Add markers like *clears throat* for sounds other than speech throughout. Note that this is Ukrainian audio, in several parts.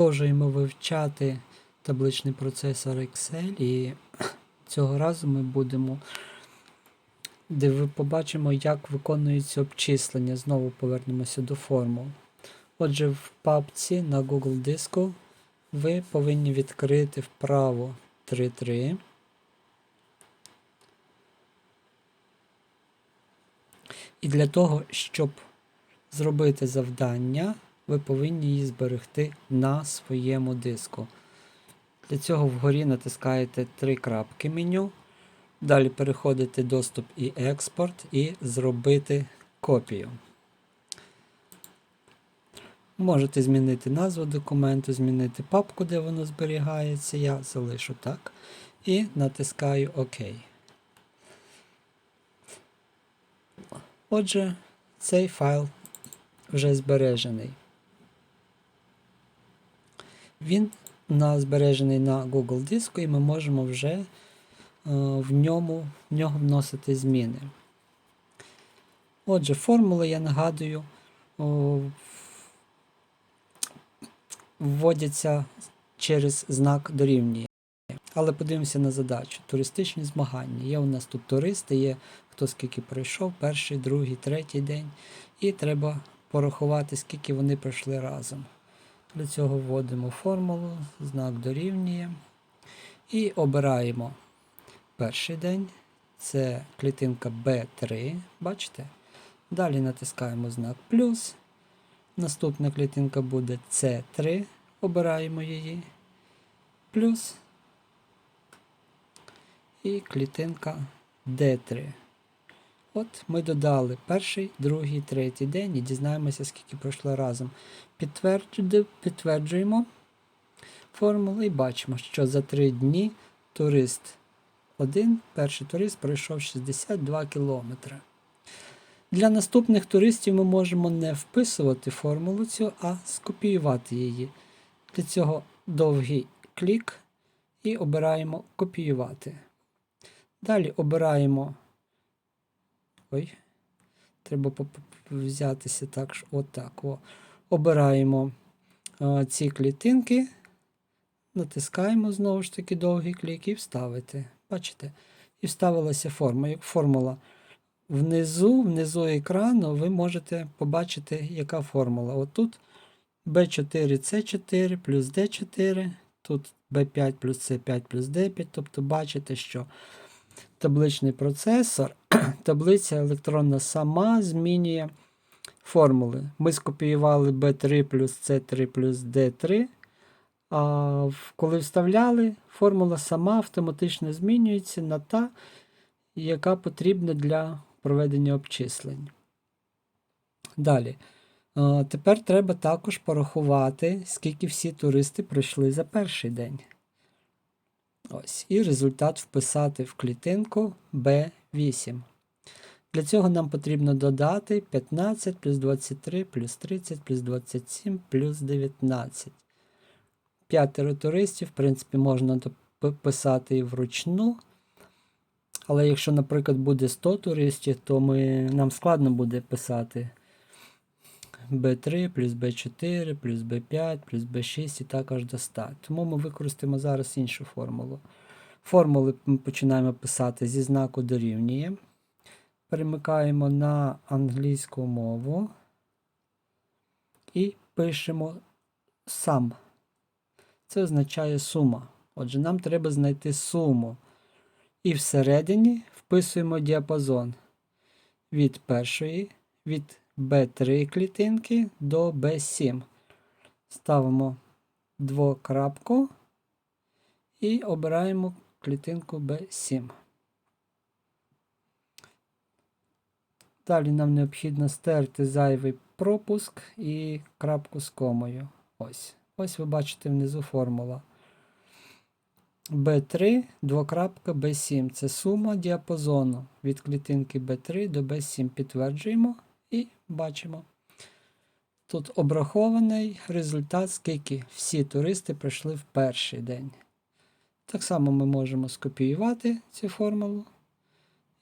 Продовжуємо вивчати табличний процесор Excel і цього разу ми будемо, де ви побачимо, як виконується обчислення. Знову повернемося до формул. Отже, в папці на Google диску ви повинні відкрити вправо 3.3. І для того, щоб зробити завдання, ви повинні її зберегти на своєму диску. Для цього вгорі натискаєте три крапки меню. Далі переходите доступ і експорт і зробити копію. Можете змінити назву документу, змінити папку, де воно зберігається. Я залишу так. І натискаю ОК. Отже, цей файл вже збережений. Він на, збережений на Google диску, і ми можемо вже е, в, ньому, в нього вносити зміни. Отже, формули, я нагадую, вводяться через знак дорівнює. Але подивимося на задачу. Туристичні змагання. Є у нас тут туристи, є хто скільки пройшов, перший, другий, третій день. І треба порахувати, скільки вони пройшли разом. Для цього вводимо формулу, знак дорівнює. І обираємо перший день. Це клітинка B3. Бачите? Далі натискаємо знак плюс. Наступна клітинка буде C3. Обираємо її. Плюс. І клітинка D3. От ми додали перший, другий, третій день і дізнаємося, скільки пройшло разом. Підтверджуємо, формулу і бачимо, що за 3 дні турист 1, перший турист пройшов 62 кілометри. Для наступних туристів ми можемо не вписувати формулу цю, а скопіювати її. Для цього довгий клік і обираємо копіювати. Далі обираємо. Ой, треба взятися так, отак. О. Обираємо е, ці клітинки, натискаємо знову ж таки довгий клік і вставити. Бачите? І вставилася форма. Як формула внизу, внизу екрану ви можете побачити, яка формула. Отут B4C4 плюс D4, тут B5 плюс C5 плюс D5. Тобто бачите, що табличний процесор, *clears throat* таблиця електронна сама змінює формули. Ми скопіювали B3 плюс C3 плюс D3. А коли вставляли, формула сама автоматично змінюється на та, яка потрібна для проведення обчислень. Далі. Тепер треба також порахувати, скільки всі туристи пройшли за перший день. Ось, І результат вписати в клітинку B8. Для цього нам потрібно додати 15 плюс 23 плюс 30 плюс 27 плюс 19. П'ятеро туристів, в принципі, можна писати і вручну. Але якщо, наприклад, буде 100 туристів, то ми, нам складно буде писати B3 плюс B4 плюс B5 плюс B6 і так аж до 100. Тому ми використаємо зараз іншу формулу. Формули ми починаємо писати зі знаку дорівнює. Перемикаємо на англійську мову і пишемо сам. Це означає сума. Отже, нам треба знайти суму. І всередині вписуємо діапазон від першої, від B3 клітинки до B7. Ставимо двокрапку і обираємо клітинку B7. Далі нам необхідно стерти зайвий пропуск і крапку з комою. Ось. Ось ви бачите внизу формула. B3, двокрапка B7. Це сума діапазону від клітинки B3 до B7. Підтверджуємо і бачимо. Тут обрахований результат, скільки всі туристи пройшли в перший день. Так само ми можемо скопіювати цю формулу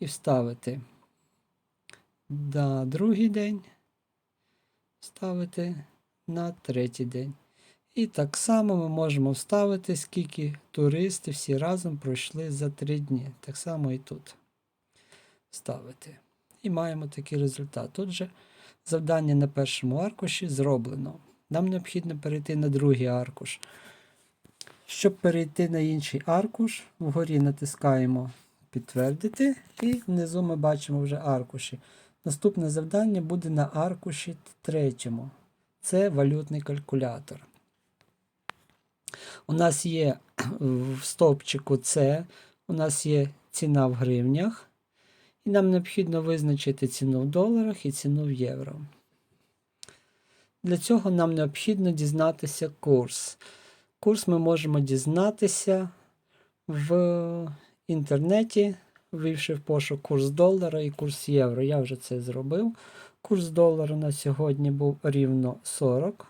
і вставити на другий день, вставити на третій день. І так само ми можемо вставити, скільки туристи всі разом пройшли за 3 дні. Так само і тут ставити. І маємо такий результат. Тут же завдання на першому аркуші зроблено. Нам необхідно перейти на другий аркуш. Щоб перейти на інший аркуш, вгорі натискаємо підтвердити, і внизу ми бачимо вже аркуші. Наступне завдання буде на аркуші третьому. Це валютний калькулятор. У нас є в стовпчику С, у нас є ціна в гривнях, і нам необхідно визначити ціну в доларах і ціну в євро. Для цього нам необхідно дізнатися курс. Курс ми можемо дізнатися в інтернеті, ввівши в пошук курс долара і курс євро. Я вже це зробив. Курс долара на сьогодні був рівно 40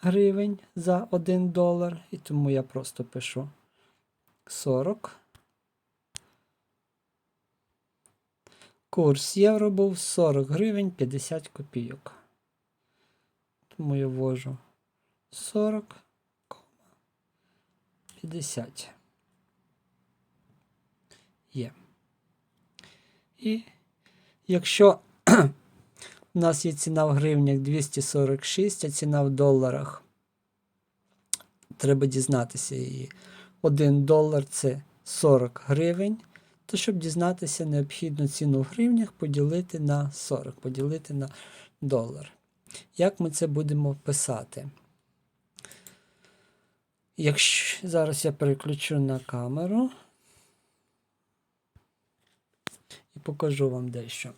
гривень за 1 долар, і тому я просто пишу 40. Курс євро був 40 гривень 50 копійок. Тому я ввожу 40, 50. Є. І якщо у нас є ціна в гривнях 246, а ціна в доларах, треба дізнатися її. 1 долар це 40 гривень. То, щоб дізнатися, необхідно ціну в гривнях поділити на 40, поділити на долар. Як ми це будемо писати? Якщо зараз я переключу на камеру і покажу вам дещо.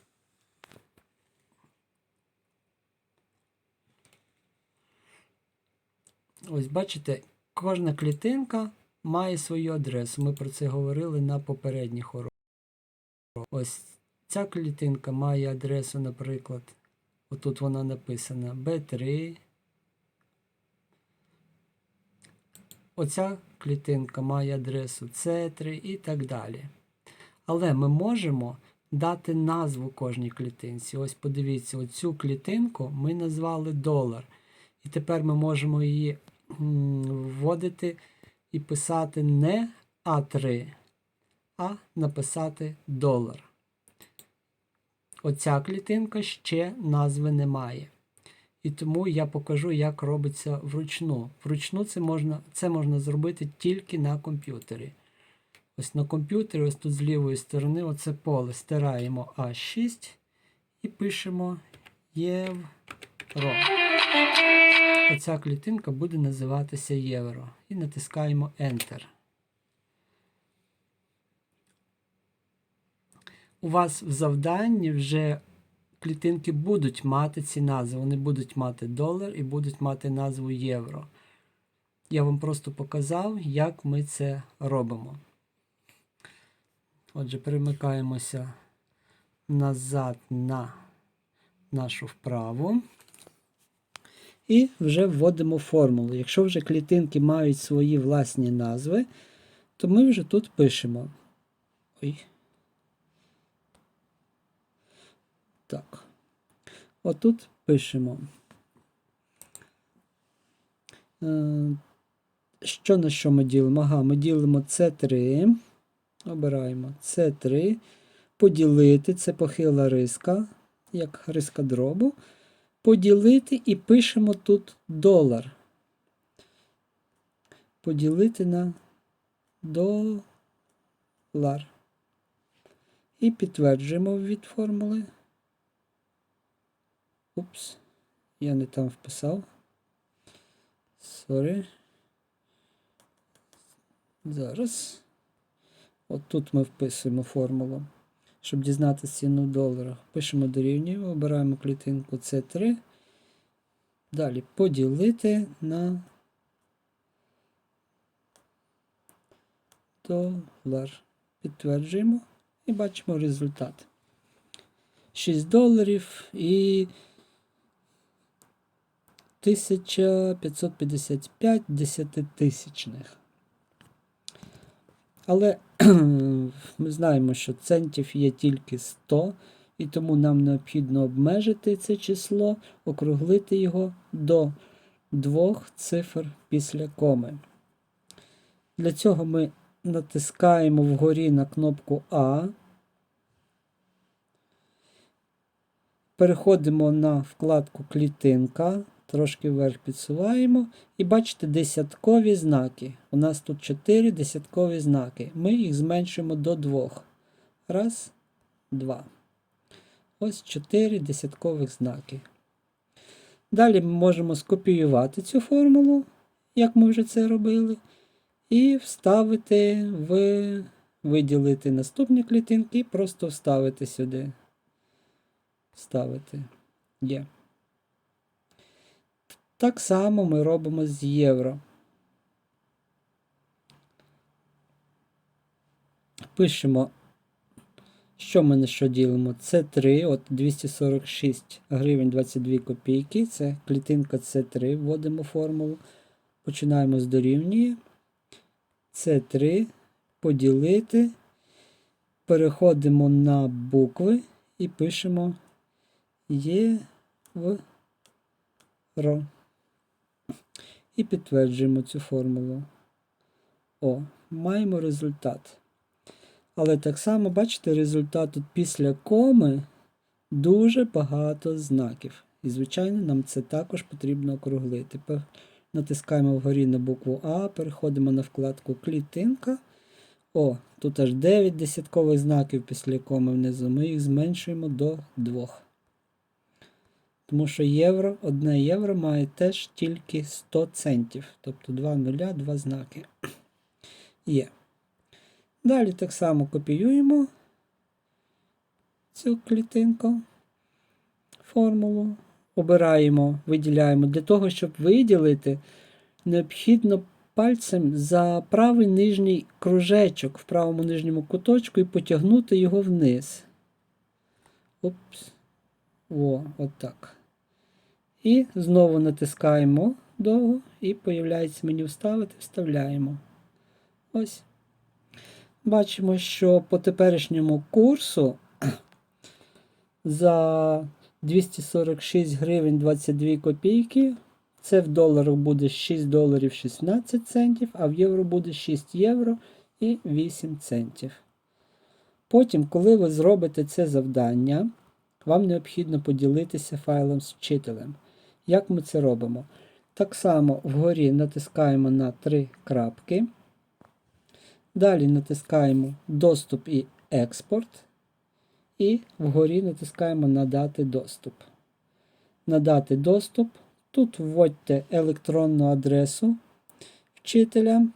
Ось бачите, кожна клітинка має свою адресу. Ми про це говорили на попередніх уроках. Ось ця клітинка має адресу, наприклад, отут вона написана B3. Оця клітинка має адресу C3 і так далі. Але ми можемо дати назву кожній клітинці. Ось подивіться, оцю клітинку ми назвали долар. І тепер ми можемо її вводити і писати не А3, а написати долар. Оця клітинка ще назви не має. І тому я покажу, як робиться вручну. Вручну це можна, це можна зробити тільки на комп'ютері. Ось на комп'ютері, ось тут з лівої сторони, оце поле стираємо А6 і пишемо євро. Оця клітинка буде називатися євро. І натискаємо Enter. У вас в завданні вже клітинки будуть мати ці назви. Вони будуть мати долар і будуть мати назву євро. Я вам просто показав, як ми це робимо. Отже, перемикаємося назад на нашу вправу. І вже вводимо формулу. Якщо вже клітинки мають свої власні назви, то ми вже тут пишемо. Ой. Так. Отут пишемо. Е, Що на що ми ділимо? Ага, ми ділимо С3. Обираємо С3. Поділити це похила риска, як риска дробу. Поділити і пишемо тут долар. Поділити на долар. І підтверджуємо від формули. Упс, я не там вписав. Сорі. Зараз. От тут ми вписуємо формулу. Щоб дізнатися ціну в доларах. Пишемо дорівнює, обираємо клітинку С3. Далі поділити на долар. Підтверджуємо і бачимо результат. 6 доларів і 1555 десятитисячних. Але ми знаємо, що центів є тільки 100, і тому нам необхідно обмежити це число, округлити його до двох цифр після коми. Для цього ми натискаємо вгорі на кнопку А. Переходимо на вкладку клітинка, трошки вверх підсуваємо і бачите десяткові знаки. У нас тут 4 десяткові знаки. Ми їх зменшуємо до 2. Раз, два. Ось 4 десяткових знаки. Далі ми можемо скопіювати цю формулу, як ми вже це робили, і вставити в виділити наступні клітинки і просто вставити сюди. Вставити є. Так само ми робимо з євро. Пишемо, що ми на що ділимо? Це 3, от 246 гривень 22 копійки. Це клітинка С3, вводимо формулу. Починаємо з дорівнює. С3 поділити. Переходимо на букви і пишемо євро. І підтверджуємо цю формулу. О, маємо результат. Але так само, бачите, результат тут після коми дуже багато знаків. І, звичайно, нам це також потрібно округлити. Натискаємо вгорі на букву А, переходимо на вкладку клітинка. О, тут аж 9 десяткових знаків після коми внизу. Ми їх зменшуємо до 2. Тому що євро, одне євро має теж тільки 100 центів. Тобто 2 нуля, 2 знаки. *clears throat* Є. Далі так само копіюємо цю клітинку, формулу, обираємо, виділяємо. Для того, щоб виділити, необхідно пальцем за правий нижній кружечок в правому нижньому куточку і потягнути його вниз. Опс. О, отак. І знову натискаємо довго і появляється меню вставити, вставляємо. Ось. Бачимо, що по теперішньому курсу за 246 гривень 22 копійки. Це в доларах буде 6 доларів 16 центів, а в євро буде 6 євро і 8 центів. Потім, коли ви зробите це завдання, вам необхідно поділитися файлом з вчителем. Як ми це робимо? Так само вгорі натискаємо на три крапки. Далі натискаємо Доступ і експорт. І вгорі натискаємо Надати доступ. Надати доступ. Тут вводьте електронну адресу вчителя.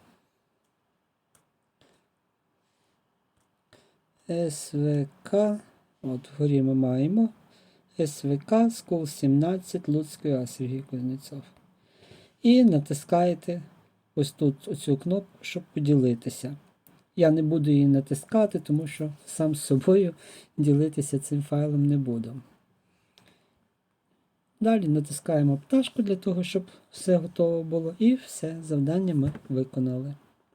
СВК. От вгорі ми маємо. СВК School 17 Луцької А. Сергій Кузнєцов. І натискаєте ось тут оцю кнопку, щоб поділитися. Я не буду її натискати, тому що сам з собою ділитися цим файлом не буду. Далі натискаємо пташку для того, щоб все готово було, і все завдання ми виконали.